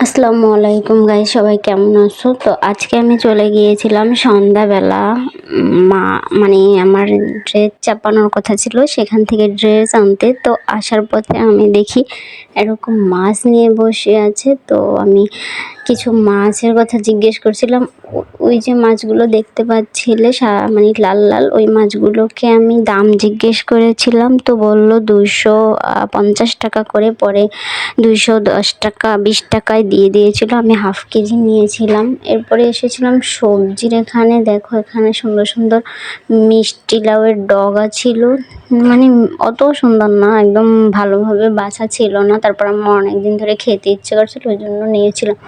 আসসালামু আলাইকুম গাই সবাই কেমন আছো? তো আজকে আমি চলে গিয়েছিলাম সন্ধ্যাবেলা। মা মানে আমার ড্রেস চাপানোর কথা ছিল, সেখান থেকে ড্রেস আনতে। তো আসার পথে আমি দেখি এরকম মাছ নিয়ে বসে আছে। তো আমি কিছু মাছের কথা জিজ্ঞেস করছিলাম ওই যে মাছগুলো দেখতে পাচ্ছিলে মানে লাল লাল, ওই মাছগুলোকে আমি দাম জিজ্ঞেস করেছিলাম, তো বলল দুশো পঞ্চাশ টাকা করে পরে দুইশো দশ টাকা, বিশ টাকায় দিয়ে দিয়েছিল, আমি হাফ কেজি নিয়েছিলাম। এরপরে এসেছিলাম সবজির এখানে, দেখো এখানে সুন্দর সুন্দর মিষ্টি লাউয়ের ডগা ছিল মানে অত সুন্দর না, একদম ভালোভাবে বাছা ছিল না। তারপর আমার অনেকদিন ধরে খেতে ইচ্ছে করছিল, ওই জন্য নিয়েছিলাম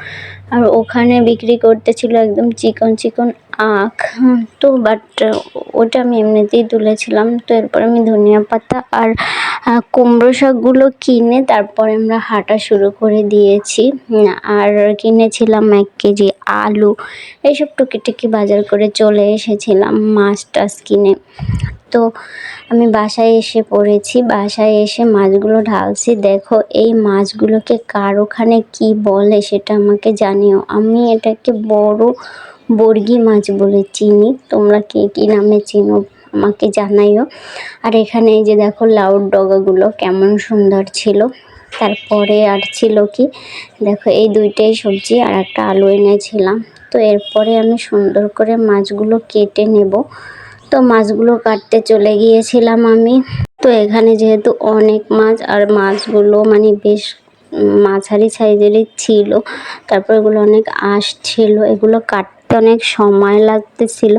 আর ওখানে বিক্রি করতেছিল একদম চিকন চিকন আখ। তো বাট ওটা আমি এমনিতেই তুলেছিলাম। তো এরপর আমি ধনিয়া পাতা আর কুমড়ো শাকগুলো কিনে তারপরে আমরা হাঁটা শুরু করে দিয়েছি। আর কিনেছিলাম এক কেজি আলু। এইসব টুকিটাকি বাজার করে চলে এসেছিলাম মাছ টাছ কিনে। তো আমি বাসায় এসে পড়েছি। বাসায় এসে মাছগুলো ঢালছি। দেখো, এই মাছগুলোকে কার ওখানে কি বলে সেটা আমাকে জানিও। আমি এটাকে বড় বর্গি মাছ বলে চিনি। তোমরা কে কী নামে চিনো আমাকে জানাইও। আর এখানে যে দেখো লাউর ডগাগুলো কেমন সুন্দর ছিল। তারপরে আর ছিল কি? দেখো, এই দুইটাই সবজি আর একটা আলু এনেছিলাম। তো এরপরে আমি সুন্দর করে মাছগুলো কেটে নেব। তো মাছগুলো কাটতে চলে গিয়েছিলাম আমি। তো এখানে যেহেতু অনেক মাছ, আর মাছগুলো মানে বেশ মাঝারি সাইজেরই ছিল, তারপর এগুলো অনেক আঁশ ছিল, এগুলো কাটতে অনেক সময় লাগতেছিল।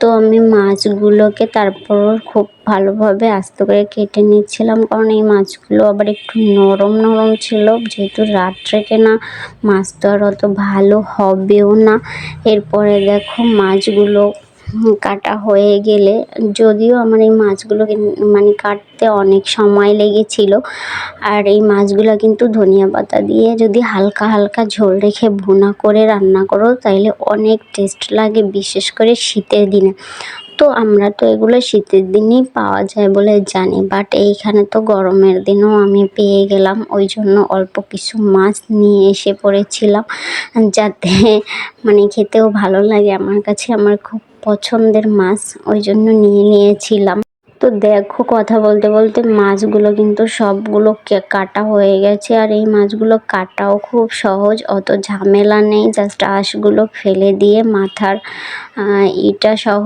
তো আমি মাছগুলোকে তারপর খুব ভালোভাবে আস্তে করে কেটে নিচ্ছিলাম, কারণ এই মাছগুলো আবার একটু নরম নরম ছিল, যেহেতু রাত্রে কেনা মাছ তো আর অত ভালো হবেও না। এরপরে দেখো মাছগুলো কাটা হয়ে গেলে, যদিও আমার এই মাছগুলো মানে কাটতে অনেক সময় লেগেছিল। আর এই মাছগুলো কিন্তু ধনিয়া পাতা দিয়ে যদি হালকা হালকা ঝোল রেখে ভুনা করে রান্না করো, তাইলে অনেক টেস্ট লাগে, বিশেষ করে শীতের দিনে। তো আমরা তো এগুলো শীতের দিনেই পাওয়া যায় বলে জানি বাট এইখানে তো গরমের দিনও আমি পেয়ে গেলাম। ওই জন্য অল্প কিছু মাছ নিয়ে এসে পড়েছিলাম, যাতে মানে খেতেও ভালো লাগে। আমার কাছে আমার খুব পছন্দের মাছ ওই জন্য নিয়ে নিয়েছিলাম। তো দেখো কথা বলতে বলতে মাছগুলো কিন্তু সবগুলো কাটা হয়ে গেছে আর এই মাছগুলো কাটাও খুব সহজ, অত ঝামেলা নেই। জাস্ট আঁশগুলো ফেলে দিয়ে মাথার ইটা সহ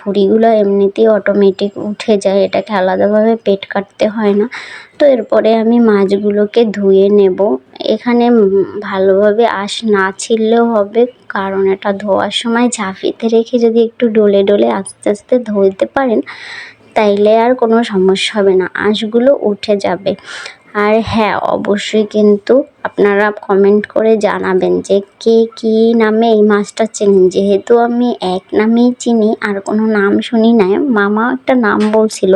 ভুঁড়িগুলো এমনিতেই অটোমেটিক উঠে যায়। এটাকে আলাদাভাবে পেট কাটতে হয় না। তো এরপরে আমি মাছগুলোকে ধুয়ে নেব। এখানে ভালোভাবে আঁশ না ছিললেও হবে, কারণ এটা ধোয়ার সময় ঝাঁপিতে রেখে যদি একটু ডলে ডলে আস্তে আস্তে ধুইতে পারেন, তাইলে আর কোনো সমস্যা হবে না, আঁশগুলো উঠে যাবে। আর হ্যাঁ অবশ্যই কিন্তু আপনারা কমেন্ট করে জানাবেন যে কে কী নামে এই মাছটা চেনেন। যেহেতু আমি এক নামেই চিনি, আর কোনো নাম শুনি নাই। মামা একটা নাম বলছিল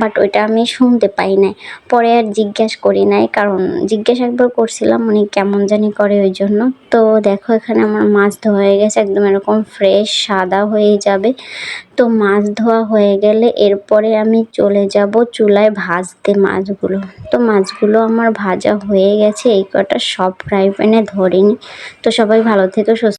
বাট ওইটা আমি শুনতে পাই নাই। পরে আর জিজ্ঞেস করি নাই, কারণ জিজ্ঞেস একবার করছিলাম, উনি কেমন জানি করে ওই জন্য। তো দেখো, এখানে আমার মাছ ধোয়া হয়ে গেছে, একদম এরকম ফ্রেশ সাদা হয়ে যাবে। তো মাছ ধোয়া হয়ে গেলে এরপরে আমি চলে যাব চুলায় ভাজতে মাছগুলো। তো মাছগুলো আমার ভাজা হয়ে গেছে, এই কটা সব ফ্রাই প্যানে ধরিনি। তো সবাই ভালো থেকো সুস্থ